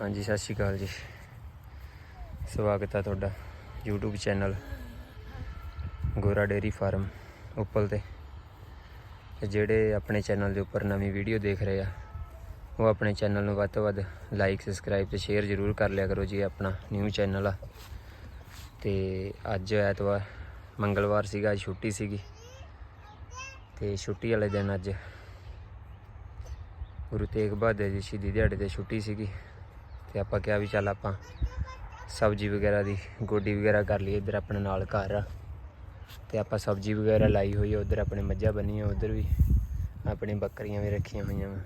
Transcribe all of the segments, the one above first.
ਹਾਂਜੀ, ਸਤਿ ਸ਼੍ਰੀ ਅਕਾਲ ਜੀ। ਸਵਾਗਤ ਹੈ ਤੁਹਾਡਾ YouTube channel Gora dairy farm Uppal ਤੇ। ਜਿਹੜੇ ਆਪਣੇ ਚੈਨਲ ਦੇ ਉੱਪਰ ਨਵੀਂ ਵੀਡੀਓ ਦੇਖ ਰਹੇ ਆ, ਉਹ ਆਪਣੇ ਚੈਨਲ ਨੂੰ ਵੱਧ ਤੋਂ ਵੱਧ ਲਾਈਕ ਸਬਸਕ੍ਰਾਈਬ ਤੇ ਸ਼ੇਅਰ ਜ਼ਰੂਰ ਕਰ ਲਿਆ ਕਰੋ ਜੀ, ਆਪਣਾ ਨਿਊ ਚੈਨਲ ਆ। ਤੇ ਅੱਜ ਐਤਵਾਰ, ਮੰਗਲਵਾਰ ਸੀਗਾ, ਅੱਜ ਛੁੱਟੀ ਸੀਗੀ। ਤੇ ਛੁੱਟੀ ਵਾਲੇ ਦਿਨ ਅੱਜ ਗੁਰੂ ਤੇਗ ਬਹਾਦਰ ਜੀ ਸ਼ਹੀਦੀ ਦਿਹਾੜੇ ਤੇ ਛੁੱਟੀ ਸੀਗੀ। ਤੇ ਆਪਾਂ ਕਿਹਾ ਵੀ ਚੱਲ ਆਪਾਂ ਸਬਜ਼ੀ ਵਗੈਰਾ ਦੀ ਗੋਡੀ ਵਗੈਰਾ ਕਰ ਲਈਏ ਇੱਧਰ ਆਪਣੇ ਨਾਲ ਘਰ। ਆ ਤੇ ਆਪਾਂ ਸਬਜ਼ੀ ਵਗੈਰਾ ਲਾਈ ਹੋਈ ਆ, ਉਧਰ ਆਪਣੇ ਮੱਝਾਂ ਬੰਨੀਆਂ, ਉਧਰ ਵੀ ਆਪਣੀ ਬੱਕਰੀਆਂ ਵੀ ਰੱਖੀਆਂ ਹੋਈਆਂ ਵਾ,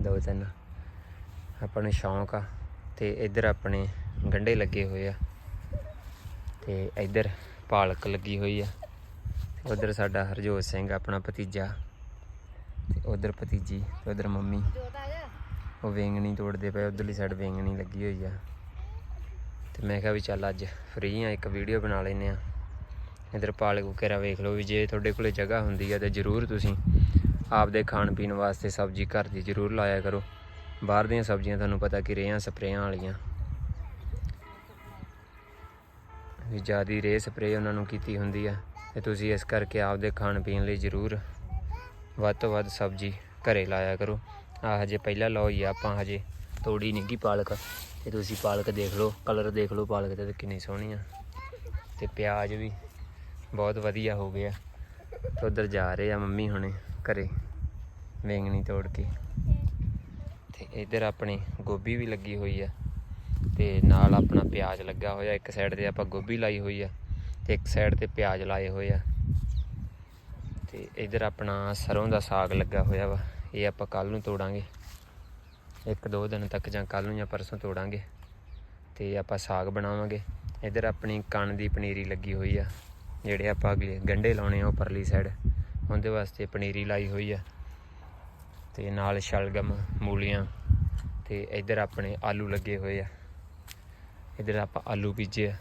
ਦੋ ਤਿੰਨ। ਆਪਾਂ ਨੂੰ ਸ਼ੌਂਕ ਆ ਤੇ ਇੱਧਰ ਆਪਣੇ ਗੰਢੇ ਲੱਗੇ ਹੋਏ ਆ। ਤੇ ਇੱਧਰ ਪਾਲਕ ਲੱਗੀ ਹੋਈ ਆ। ਉਧਰ ਸਾਡਾ ਹਰਜੋਤ ਸਿੰਘ, ਆਪਣਾ ਭਤੀਜਾ। ਤੇ ਉਧਰ ਭਤੀਜੀ, ਤੇ ਉਧਰ ਮੰਮੀ। ਉਹ ਵੇਂਗਣੀ ਤੋੜਦੇ ਪਏ, ਉਧਰਲੀ ਸਾਈਡ ਵੇਂਗਣੀ ਲੱਗੀ ਹੋਈ ਆ। ਤੇ ਮੈਂ ਕਿਹਾ ਵੀ ਚੱਲ ਅੱਜ ਫ੍ਰੀ ਆ, ਇੱਕ ਵੀਡੀਓ ਬਣਾ ਲੈਨੇ ਆ। ਇਧਰ ਪਾਲਕ ਵਗੈਰਾ ਵੇਖ ਲਓ ਵੀ ਜੇ ਤੁਹਾਡੇ ਕੋਲੇ ਜਗ੍ਹਾ ਹੁੰਦੀ ਆ ਤੇ ਜਰੂਰ ਤੁਸੀਂ ਆਪਦੇ ਖਾਣ ਪੀਣ ਵਾਸਤੇ ਸਬਜ਼ੀ ਘਰ ਦੀ ਜਰੂਰ ਲਾਇਆ ਕਰੋ। ਬਾਹਰ ਦੀਆਂ ਸਬਜ਼ੀਆਂ ਤੁਹਾਨੂੰ ਪਤਾ ਕਿ ਰੇਹਾਂ ਸਪਰੇਆਂ ਵਾਲੀਆਂ। ਵੀ ਜਿਆਦੀ ਰੇ ਸਪਰੇ ਉਹਨਾਂ ਨੂੰ ਕੀਤੀ ਹੁੰਦੀ ਆ ਤੇ ਤੁਸੀਂ ਇਸ ਕਰਕੇ ਆਪਦੇ ਖਾਣ ਪੀਣ ਲਈ ਜਰੂਰ ਵੱਧ ਤੋਂ ਵੱਧ ਸਬਜ਼ੀ ਘਰੇ ਲਾਇਆ ਕਰੋ। ਆ ਹਜੇ ਪਹਿਲਾਂ ਲਓ ਹੀ ਆ ਆਪਾਂ ਹਜੇ, ਤੋੜੀ ਨਹੀਂ ਗੀ ਪਾਲਕ। ਤੇ ਤੁਸੀਂ ਪਾਲਕ ਦੇਖ ਲਓ ਕਲਰ ਦੇਖ ਲਓ ਪਾਲਕ ਤੇ ਕਿੰਨੀ ਸੋਹਣੀ ਆ। ਤੇ ਪਿਆਜ਼ ਵੀ ਬਹੁਤ ਵਧੀਆ ਹੋ ਗਿਆ। ਤੇ ਉਧਰ ਜਾ ਰਹੇ ਆ ਮੰਮੀ ਹੁਣੇ ਘਰੇ, ਵੇਂਗਣੀ ਤੋੜ ਕੇ। ਤੇ ਇੱਧਰ ਆਪਣੀ ਗੋਭੀ ਵੀ ਲੱਗੀ ਹੋਈ ਆ। ਤੇ ਨਾਲ ਆਪਣਾ ਪਿਆਜ਼ ਲੱਗਾ ਹੋਇਆ, ਇੱਕ ਸਾਈਡ ਤੇ ਆਪਾਂ ਗੋਭੀ ਲਾਈ ਹੋਈ ਆ, ਤੇ ਇੱਕ ਸਾਈਡ ਤੇ ਪਿਆਜ਼ ਲਾਏ ਹੋਏ ਆ। ਤੇ ਇਧਰ ਆਪਣਾ ਸਰੋਂ ਦਾ ਸਾਗ ਲੱਗਾ ਹੋਇਆ ਵਾ। ਇਹ ਆਪਾਂ ਕੱਲ ਨੂੰ ਤੋੜਾਂਗੇ। ਇੱਕ ਦੋ ਦਿਨ ਤੱਕ ਜਾਂ ਕੱਲ ਨੂੰ ਜਾਂ ਪਰਸੋਂ ਤੋੜਾਂਗੇ। ਤੇ ਆਪਾਂ ਸਾਗ ਬਣਾਵਾਂਗੇ। ਇਧਰ ਆਪਣੀ ਕਣ ਦੀ ਪਨੀਰੀ ਲੱਗੀ ਹੋਈ ਆ, ਜਿਹੜੇ ਆਪਾਂ ਅਗਲੇ ਗੰਢੇ ਲਾਉਣੇ ਆ ਉੱਪਰਲੀ ਸਾਈਡ ਉਹਦੇ ਵਾਸਤੇ ਪਨੀਰੀ ਲਾਈ ਹੋਈ ਆ। ਤੇ ਨਾਲ ਸ਼ਲਗਮ, ਮੂਲੀਆਂ ਤੇ ਇਧਰ ਆਪਣੇ ਆਲੂ ਲੱਗੇ ਹੋਏ ਆ। ਇਧਰ ਆਪਾਂ ਆਲੂ ਬੀਜੇ ਆ।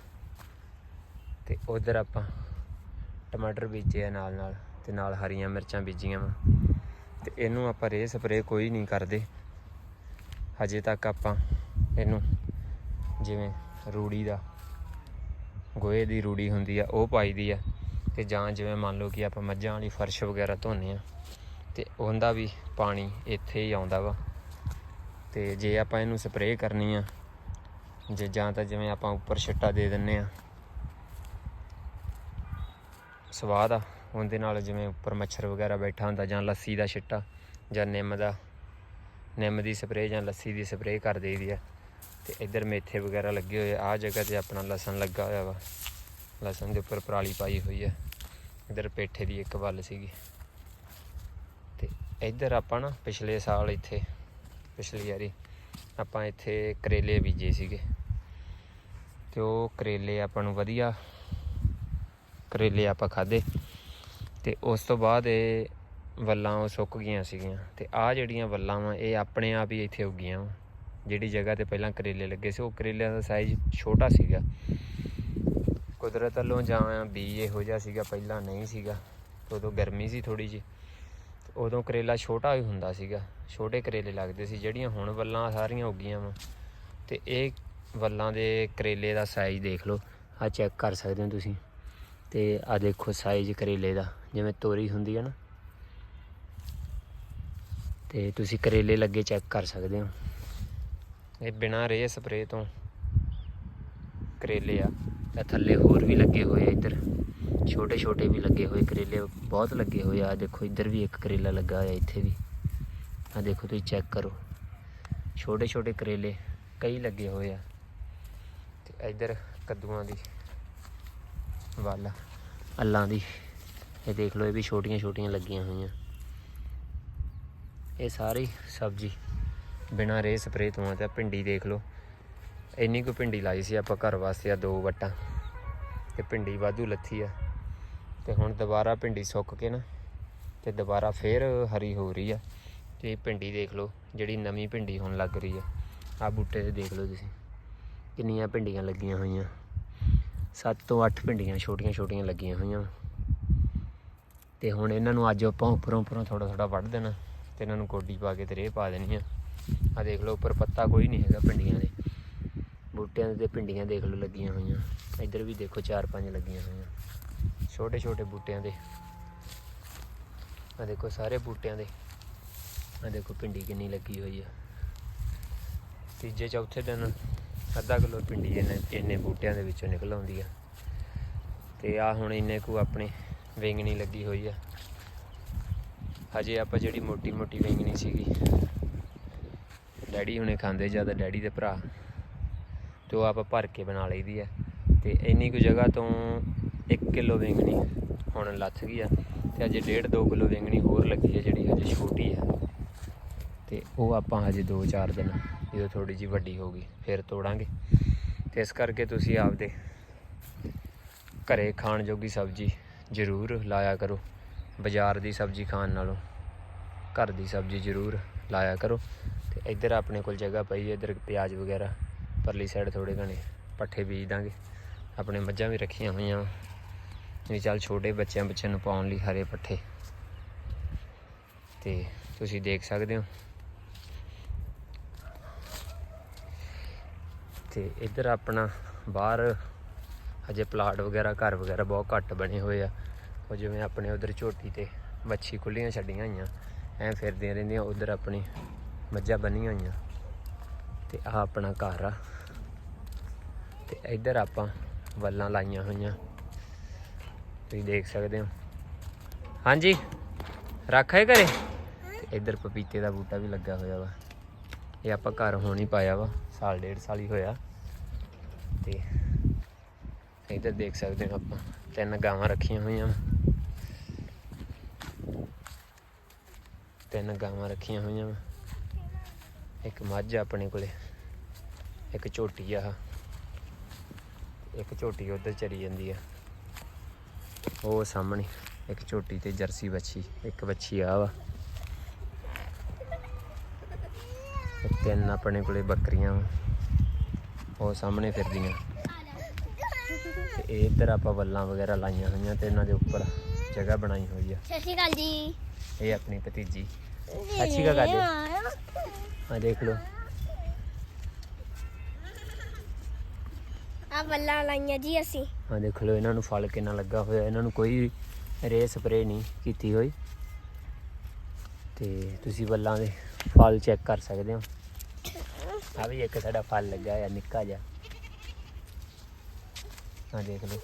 ਤੇ ਉਧਰ ਆਪਾਂ ਟਮਾਟਰ ਬੀਜੇ ਆ ਨਾਲ ਨਾਲ ਤੇ ਨਾਲ ਹਰੀਆਂ ਮਿਰਚਾਂ ਬੀਜੀਆਂ ਵਾ। ਇਹਨੂੰ ਆਪਾਂ ਰੇ ਸਪਰੇ ਕੋਈ ਨਹੀਂ ਕਰਦੇ। ਹਜੇ ਤੱਕ ਆਪਾਂ ਇਹਨੂੰ ਜਿਵੇਂ ਰੂੜੀ ਦਾ, ਗੋਹੇ ਦੀ ਰੂੜੀ ਹੁੰਦੀ ਆ, ਉਹ ਪਾਈਦੀ ਆ। ਤੇ ਜਾਂ ਜਿਵੇਂ ਮੰਨ ਲਓ ਕਿ ਆਪਾਂ ਮੱਝਾਂ ਵਾਲੀ ਫਰਸ਼ ਵਗੈਰਾ ਧੋਨੇ ਆ, ਤੇ ਉਹਦਾ ਵੀ ਪਾਣੀ ਇੱਥੇ ਹੀ ਆਉਂਦਾ ਵਾ। ਤੇ ਜੇ ਆਪਾਂ ਇਹਨੂੰ ਸਪਰੇਅ ਕਰਨੀ ਆ, ਜੇ ਜਾਂ ਤਾਂ ਜਿਵੇਂ ਆਪਾਂ ਉੱਪਰ ਛਿੱਟਾ ਦੇ ਦਿੰਨੇ ਆ, ਸਵਾਦ ਆ। ਉਹਦੇ ਨਾਲ ਜਿਵੇਂ ਉੱਪਰ ਮੱਛਰ ਵਗੈਰਾ ਬੈਠਾ ਹੁੰਦਾ ਜਾਂ ਲੱਸੀ ਦਾ ਛਿੱਟਾ ਜਾਂ ਨਿੰਮ ਦਾ, ਨਿੰਮ ਦੀ ਸਪਰੇਅ ਜਾਂ ਲੱਸੀ ਦੀ ਸਪਰੇਅ ਕਰ ਦੇਈਦੀ ਆ। ਤੇ ਇੱਧਰ ਮੇਥੇ ਵਗੈਰਾ ਲੱਗੇ ਹੋਏ ਆ, ਆਹ ਜਗ੍ਹਾ ਤੇ ਆਪਣਾ ਲਸਣ ਲੱਗਾ ਹੋਇਆ ਵਾ। ਲਸਣ ਦੇ ਉੱਪਰ ਪਰਾਲੀ ਪਾਈ ਹੋਈ ਆ। ਇੱਧਰ ਪੇਠੇ ਦੀ ਇੱਕ ਵੱਲ ਸੀਗੀ। ਤੇ ਇੱਧਰ ਆਪਾਂ ਨਾ ਪਿਛਲੇ ਸਾਲ ਇੱਥੇ, ਪਿਛਲੀ ਵਾਰੀ ਆਪਾਂ ਇੱਥੇ ਕਰੇਲੇ ਬੀਜੇ ਸੀਗੇ। ਤੇ ਉਹ ਕਰੇਲੇ ਆਪਾਂ ਨੂੰ ਵਧੀਆ, ਕਰੇਲੇ ਆਪਾਂ ਖਾਦੇ ਤੇ ਉਸ ਤੋਂ ਬਾਅਦ ਇਹ ਵੱਲਾਂ ਉਹ ਸੁੱਕ ਗਈਆਂ ਸੀਗੀਆਂ। ਤੇ ਆਹ ਜਿਹੜੀਆਂ ਵੱਲਾਂ ਵਾ, ਇਹ ਆਪਣੇ ਆਪ ਹੀ ਇੱਥੇ ਉੱਗੀਆਂ ਵਾ। ਜਿਹੜੀ ਜਗ੍ਹਾ ਤੇ ਪਹਿਲਾਂ ਕਰੇਲੇ ਲੱਗੇ ਸੀ, ਉਹ ਕਰੇਲਿਆਂ ਦਾ ਸਾਈਜ਼ ਛੋਟਾ ਸੀਗਾ। ਕੁਦਰਤ ਵੱਲੋਂ ਜਾਂ ਬੀ ਇਹੋ ਜਿਹਾ ਸੀਗਾ, ਪਹਿਲਾਂ ਨਹੀਂ ਸੀਗਾ। ਉਦੋਂ ਗਰਮੀ ਸੀ ਥੋੜੀ ਜਿਹੀ। ਉਦੋਂ ਕਰੇਲਾ ਛੋਟਾ ਹੀ ਹੁੰਦਾ ਸੀਗਾ। ਛੋਟੇ ਕਰੇਲੇ ਲੱਗਦੇ ਸੀ, ਜਿਹੜੀਆਂ ਹੁਣ ਵੱਲਾਂ ਸਾਰੀਆਂ ਉੱਗੀਆਂ ਵਾ। ਤੇ ਇਹ ਵੱਲਾਂ ਦੇ ਕਰੇਲੇ ਦਾ ਸਾਈਜ਼ ਦੇਖ ਲਓ। ਆ ਚੈੱਕ ਕਰ ਸਕਦੇ ਹੋ ਤੁਸੀਂ। ਤੇ ਆ ਦੇਖੋ ਸਾਈਜ਼ ਕਰੇਲੇ ਦਾ। ਜਿਵੇਂ ਤੋਰੀ ਹੁੰਦੀ ਹੈ ਨਾ। ਤੇ ਤੁਸੀਂ ਕਰੇਲੇ ਲੱਗੇ ਚੈੱਕ ਕਰ ਸਕਦੇ ਹੋ। ਇਹ ਬਿਨਾਂ ਰੇ ਸਪਰੇ ਤੋਂ ਕਰੇਲੇ ਆ। ਤੇ ਥੱਲੇ ਹੋਰ ਵੀ ਲੱਗੇ ਹੋਏ ਆ ਇੱਧਰ। ਛੋਟੇ ਛੋਟੇ ਵੀ ਲੱਗੇ ਹੋਏ ਕਰੇਲੇ, ਬਹੁਤ ਲੱਗੇ ਹੋਏ ਆ। ਆਹ ਦੇਖੋ, ਇੱਧਰ ਵੀ ਇੱਕ ਕਰੇਲਾ ਲੱਗਾ ਹੋਇਆ ਇੱਥੇ ਵੀ। ਆ ਦੇਖੋ, ਤੁਸੀਂ ਚੈੱਕ ਕਰੋ। ਛੋਟੇ ਛੋਟੇ ਕਰੇਲੇ ਕਈ ਲੱਗੇ ਹੋਏ ਆ। ਤੇ ਇੱਧਰ ਕੱਦੂਆਂ ਦੀ ਵੱਲ, ਅੱਲਾਂ ਦੀ ਇਹ ਦੇਖ ਲਓ, ਇਹ ਵੀ ਛੋਟੀਆਂ ਛੋਟੀਆਂ ਲੱਗੀਆਂ ਹੋਈਆਂ। ਇਹ ਸਾਰੀ ਸਬਜ਼ੀ ਬਿਨਾਂ ਰੇ ਸਪਰੇ ਤੋਂ ਆ ਤੇ ਭਿੰਡੀ ਦੇਖ ਲਓ। ਇੰਨੀ ਕੁ ਭਿੰਡੀ ਲਾਈ ਸੀ ਆਪਾਂ ਘਰ ਵਾਸਤੇ ਆ ਦੋ ਵਟਾਂ। ਤੇ ਭਿੰਡੀ ਵਾਧੂ ਲੱਥੀ ਆ। ਤੇ ਹੁਣ ਦੁਬਾਰਾ ਭਿੰਡੀ ਸੁੱਕ ਕੇ ਨਾ, ਤੇ ਦੁਬਾਰਾ ਫੇਰ ਹਰੀ ਹੋ ਰਹੀ ਆ। ਤੇ ਇਹ ਭਿੰਡੀ ਦੇਖ ਲਓ, ਜਿਹੜੀ ਨਵੀਂ ਭਿੰਡੀ ਹੁਣ ਲੱਗ ਰਹੀ ਆ। ਆ ਬੂਟੇ ਤੇ ਦੇਖ ਲਓ ਤੁਸੀਂ, ਕਿੰਨੀਆਂ ਭਿੰਡੀਆਂ ਲੱਗੀਆਂ ਹੋਈਆਂ। 7 ਤੋਂ 8 ਭਿੰਡੀਆਂ ਛੋਟੀਆਂ ਛੋਟੀਆਂ ਲੱਗੀਆਂ ਹੋਈਆਂ। ਤੇ ਹੁਣ ਇਹਨਾਂ ਨੂੰ ਅੱਜ ਆਪਾਂ ਉੱਪਰੋਂ ਉੱਪਰੋਂ ਥੋੜਾ ਥੋੜਾ ਵੱਢ ਦੇਣਾ ਤੇ ਇਹਨਾਂ ਨੂੰ ਗੋਡੀ ਪਾ ਕੇ ਤੇ ਰੇਹ ਪਾ ਦੇਣੀ ਆ। ਆ ਦੇਖ ਲਓ, ਉੱਪਰ ਪੱਤਾ ਕੋਈ ਨਹੀਂ ਹੈਗਾ ਭਿੰਡੀਆਂ ਦੇ। ਬੂਟਿਆਂ ਦੇ ਤੇ ਭਿੰਡੀਆਂ ਦੇਖ ਲਓ ਲੱਗੀਆਂ ਹੋਈਆਂ। ਇੱਧਰ ਵੀ ਦੇਖੋ ਚਾਰ ਪੰਜ ਲੱਗੀਆਂ ਹੋਈਆਂ। ਛੋਟੇ ਛੋਟੇ ਬੂਟਿਆਂ ਦੇ। ਆ ਦੇਖੋ ਸਾਰੇ ਬੂਟਿਆਂ ਦੇ। ਆ ਦੇਖੋ ਭਿੰਡੀ ਕਿੰਨੀ ਲੱਗੀ ਹੋਈ ਆ। ਤੀਜੇ ਚੌਥੇ ਦਿਨ ਅੱਧਾ ਕਿਲੋ ਭਿੰਡੀ ਇਹਨੇ ਇੰਨੇ ਬੂਟਿਆਂ ਦੇ ਵਿੱਚੋਂ ਨਿਕਲ ਆਉਂਦੀ ਆ। ਤੇ ਆ ਹੁਣ ਇੰਨੇ ਕੁ ਆਪਣੇ ਵੇਂਗਣੀ ਲੱਗੀ ਹੋਈ ਆ। ਹਜੇ ਆਪਾਂ ਜਿਹੜੀ ਮੋਟੀ ਮੋਟੀ ਵੇਂਗਣੀ ਸੀਗੀ। ਡੈਡੀ ਹੁਣੇ ਖਾਂਦੇ ਜ਼ਿਆਦਾ, ਡੈਡੀ ਦੇ ਭਰਾ। ਤੇ ਉਹ ਆਪਾਂ ਭਰ ਕੇ ਬਣਾ ਲਈਦੀ ਆ। ਤੇ ਇੰਨੀ ਕੁ ਜਗ੍ਹਾ ਤੋਂ 1 ਕਿਲੋ ਵੇਂਗਣੀ ਹੁਣ ਲੱਥ ਗਈ ਆ। ਤੇ ਅਜੇ 1.5 2 ਕਿਲੋ ਵੇਂਗਣੀ ਹੋਰ ਲੱਗੀ ਆ ਜਿਹੜੀ ਹਜੇ ਛੋਟੀ ਆ। ਤੇ ਉਹ ਆਪਾਂ ਹਜੇ 2-4 ਦਿਨ ਜਦੋਂ ਥੋੜੀ ਜਿਹੀ ਵੱਡੀ ਹੋ ਗਈ, ਫਿਰ ਤੋੜਾਂਗੇ। ਤੇ ਇਸ ਕਰਕੇ ਤੁਸੀਂ ਆਪਦੇ ਘਰੇ ਖਾਣ ਜੋਗੀ ਸਬਜ਼ੀ ਜ਼ਰੂਰ ਲਾਇਆ ਕਰੋ। ਬਾਜ਼ਾਰ ਦੀ ਸਬਜ਼ੀ ਖਾਣ ਨਾਲੋਂ ਘਰ ਦੀ ਸਬਜ਼ੀ ਜ਼ਰੂਰ ਲਾਇਆ ਕਰੋ। ਤੇ ਇੱਧਰ ਆਪਣੇ ਕੋਲ ਜਗ੍ਹਾ ਪਈ ਹੈ, ਇੱਧਰ ਪਿਆਜ਼ ਵਗੈਰਾ। ਪਰਲੀ ਸਾਈਡ ਥੋੜੇ ਘਣੇ ਪੱਠੇ ਬੀਜ ਦਾਂਗੇ। ਆਪਣੇ ਮੱਝਾਂ ਵੀ ਰੱਖੀਆਂ ਹੋਈਆਂ। ਵਾਂ। ਵੀ ਚੱਲ ਛੋਟੇ ਬੱਚਿਆਂ ਬੱਚਿਆਂ ਨੂੰ ਪਾਉਣ ਲਈ ਹਰੇ ਪੱਠੇ। ਤੇ ਤੁਸੀਂ ਦੇਖ ਸਕਦੇ ਹੋ। ਤੇ ਇੱਧਰ ਆਪਣਾ ਬਾਹਰ ਹਜੇ ਪਲਾਟ ਵਗੈਰਾ, ਘਰ ਵਗੈਰਾ ਬਹੁਤ ਘੱਟ ਬਣੇ ਹੋਏ ਆ। ਉਹ ਜਿਵੇਂ ਆਪਣੇ ਉਧਰ ਝੋਟੀ ਤੇ ਵੱਛੀ ਖੁੱਲੀਆਂ ਛੱਡੀਆਂ ਹੋਈਆਂ। ਐ ਫਿਰਦੀਆਂ ਰਹਿੰਦੀਆਂ, ਉਧਰ ਆਪਣੀ ਮੱਝਾਂ ਬੰਨੀਆਂ ਹੋਈਆਂ। ਤੇ ਆਹ ਆਪਣਾ ਘਰ ਆ। ਤੇ ਇੱਧਰ ਆਪਾਂ ਵੱਲਾਂ ਲਾਈਆਂ ਹੋਈਆਂ। ਤੁਸੀਂ ਦੇਖ ਸਕਦੇ ਹੋ। ਹਾਂਜੀ, ਰੱਖਾ ਹੈ ਘਰੇ? ਤੇ ਇੱਧਰ ਪਪੀਤੇ ਦਾ ਬੂਟਾ ਵੀ ਲੱਗਾ ਹੋਇਆ ਵਾ। ਇਹ ਆਪਾਂ ਘਰ ਹੁਣ ਹੀ ਪਾਇਆ ਵਾ, ਸਾਲ ਡੇਢ ਸਾਲ ਹੀ ਹੋਇਆ। ਤੇ ਇੱਧਰ ਦੇਖ ਸਕਦੇ ਹੋ ਆਪਾਂ, ਤਿੰਨ ਗਾਵਾਂ ਰੱਖੀਆਂ ਹੋਈਆਂ। ਵਾਂ। ਤਿੰਨ ਗਾਵਾਂ ਰੱਖੀਆਂ ਹੋਈਆਂ। ਵਾਂ। ਇੱਕ ਮੱਝ ਆਪਣੇ ਕੋਲੇ, ਇੱਕ ਝੋਟੀ ਆ ਇੱਕ ਝੋਟੀ ਉਧਰ ਚਰੀ ਜਾਂਦੀ ਆ। ਉਹ ਸਾਹਮਣੇ, ਇੱਕ ਝੋਟੀ ਤੇ ਜਰਸੀ ਬੱਚੀ ਇੱਕ ਬੱਚੀ ਆ ਵਾ। ਤਿੰਨ ਆਪਣੇ ਕੋਲੇ ਬੱਕਰੀਆਂ ਵਾ। ਉਹ ਸਾਹਮਣੇ ਫਿਰਦੀਆਂ। ਤੇ ਇੱਧਰ ਆਪਾਂ ਵੱਲਾਂ ਵਗੈਰਾ ਲਾਈਆਂ ਹੋਈਆਂ ਤੇ ਇਹਨਾਂ ਦੇ ਉੱਪਰ ਜਗ੍ਹਾ ਬਣਾਈ ਹੋਈ ਆ। ਸਤਿ ਸ਼੍ਰੀ ਅਕਾਲ ਜੀ। ਇਹ ਆਪਣੀ ਭਤੀਜੀ। ਅੱਛੀ ਕਾ ਕਰਦੇ ਆ ਦੇਖ ਲਓ। ਆ ਬੱਲਾ ਲਾਈਆਂ ਜੀ ਅਸੀਂ। ਆ ਦੇਖ ਲਓ ਇਹਨਾਂ ਨੂੰ ਫਲ ਕਿੰਨਾ ਲੱਗਾ ਹੋਇਆ। ਇਹਨਾਂ ਨੂੰ ਕੋਈ ਰੇ ਸਪਰੇ ਨਹੀਂ ਕੀਤੀ ਹੋਈ। ਤੇ ਤੁਸੀਂ ਵੱਲਾਂ ਦੇ ਫਲ ਚੈੱਕ ਕਰ ਸਕਦੇ ਹੋ। ਆ ਵੀ ਇੱਕ ਸਾਡਾ ਫਲ ਲੱਗਾ ਆ ਨਿੱਕਾ ਜਿਹਾ। ਆ ਦੇਖ ਲਓ।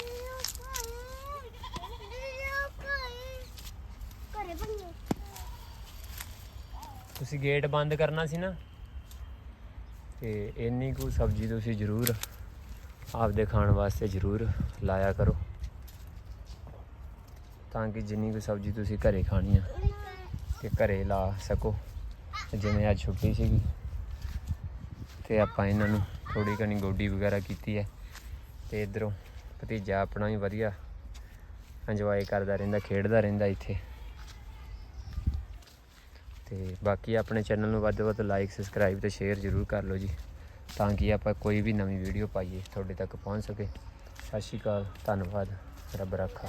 ਤੁਸੀਂ ਗੇਟ ਬੰਦ ਕਰਨਾ ਸੀ ਨਾ, ਤੇ ਇੰਨੀ ਕੁ ਸਬਜ਼ੀ ਤੁਸੀਂ ਜ਼ਰੂਰ ਆਪਦੇ ਖਾਣ ਵਾਸਤੇ ਜ਼ਰੂਰ ਲਾਇਆ ਕਰੋ, ਤਾਂ ਕਿ ਜਿੰਨੀ ਕੁ ਸਬਜ਼ੀ ਤੁਸੀਂ ਘਰੇ ਖਾਣੀ ਆ, ਤੇ ਘਰੇ ਲਾ ਸਕੋ। ਜਿਵੇਂ ਅੱਜ ਛੁੱਟੀ ਸੀਗੀ, ਤੇ ਆਪਾਂ ਇਹਨਾਂ ਨੂੰ ਥੋੜੀ ਘਣੀ ਗੋਡੀ ਵਗੈਰਾ ਕੀਤੀ ਹੈ, ਤੇ ਇਧਰੋਂ ਭਤੀਜਾ ਆਪਣਾ ਵੀ ਵਧੀਆ ਇੰਜੋਏ ਕਰਦਾ ਰਹਿੰਦਾ, ਖੇਡਦਾ ਰਹਿੰਦਾ ਇੱਥੇ। ਤੇ ਬਾਕੀ ਆਪਣੇ ਚੈਨਲ ਨੂੰ ਵੱਧ ਤੋਂ ਵੱਧ ਲਾਈਕ ਸਬਸਕ੍ਰਾਈਬ ਤੇ ਸ਼ੇਅਰ ਜ਼ਰੂਰ ਕਰ ਲਓ ਜੀ, ਤਾਂ ਕਿ ਆਪਾਂ ਕੋਈ ਵੀ ਨਵੀਂ ਵੀਡੀਓ ਪਾਈਏ, ਤੁਹਾਡੇ ਤੱਕ ਪਹੁੰਚ ਸਕੇ। ਸਤਿ ਸ਼੍ਰੀ ਅਕਾਲ, ਧੰਨਵਾਦ, ਰੱਬ ਰੱਖਾ।